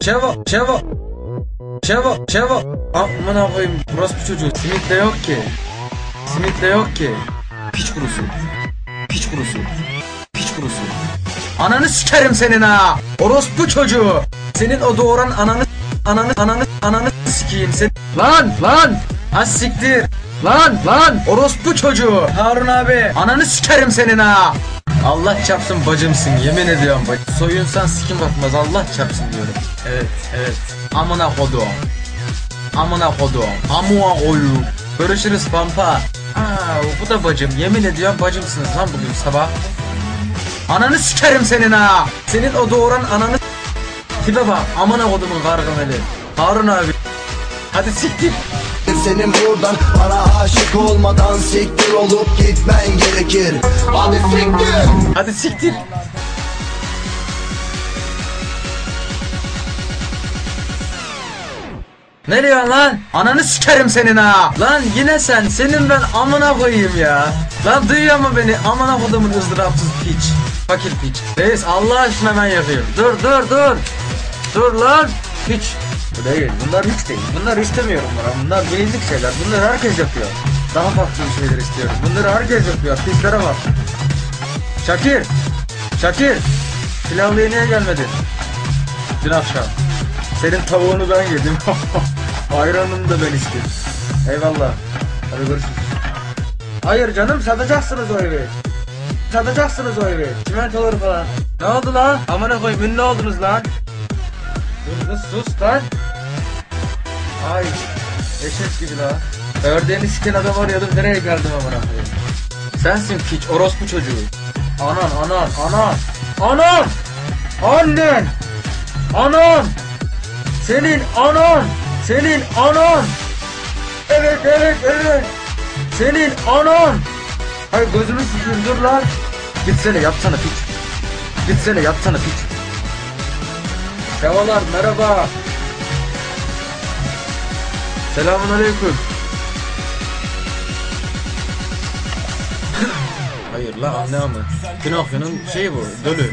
Çevo, Çevo. Çevo, Çevo. Aman koyayım burası bir çocuğu. Simit de yok ki. Simit de yok ki. Piç kurusu. Piç kurusu. Piç kurusu. Ananı sikerim senin ha. Orospu çocuğu. Senin o doğuran ananı ananı ananı ananı sikeyim sen. Lan lan. Az siktir. Lan lan. Orospu çocuğu. Harun abi. Ananı sikerim senin ha. Allah çarpsın bacımsın yemin ediyorum bacım. Soyunsan sikim atmaz Allah çarpsın diyorum. Evet evet. Amına kodum. Amına kodum. Amua oyu. Görüşürüz pampa. Aa, bu da bacım. Yemin ediyorum bacımsınız lan bugün sabah. Ananı sikerim senin ha. Senin o doğuran ananı Tipe bak amına kodumun gargameli. Harun abi. Hadi siktir. Senin buradan bana aşık olmadan siktir olup gitmen gerekir Hadi siktir Hadi siktir. Ne diyorsun lan? Ananı sikerim senin ha. Lan yine sen. Senin ben amına koyayım ya. Lan duyuyor mu beni? Amına kodumun ızdırapsız piç. Fakir piç. Reis Allah aşkına ben yakıyorum. Dur dur dur. Dur lan. Piç. Değil. Bunlar hiç değil. Bunlar istemiyorum bana. Bunlar bilindik şeyler. Bunları herkes yapıyor. Daha farklı şeyler istiyorum. Bunları herkes yapıyor. Piçlere bak. Şakir. Şakir. Pilavlıya niye gelmedin? Dün akşam. Senin tavuğunu ben yedim. Ayranını da ben içtim. Eyvallah. Hadi görüşürüz. Hayır canım satacaksınız o evi. Satacaksınız o evi. Çimentoları falan. Ne oldu lan? Amına koyayım ünlü oldunuz lan. Dur kız sus lan. Ay. Eşek gibi lan. Ördeğini siken adam arıyordum nereye geldim amına koyayım. Sensin piç orospu çocuğu. Anan anan anan. Anan. Annen. Anan. Senin anan. Senin anan. Evet evet evet. Senin anan. Hayır gözünü sikeyim dur lan. Gitsene yatsana piç. Gitsene yatsana piç. Sevalar merhaba. Selamun aleyküm. Hayır la anne ama. Pinokyo'nun şeyi bu, dölü.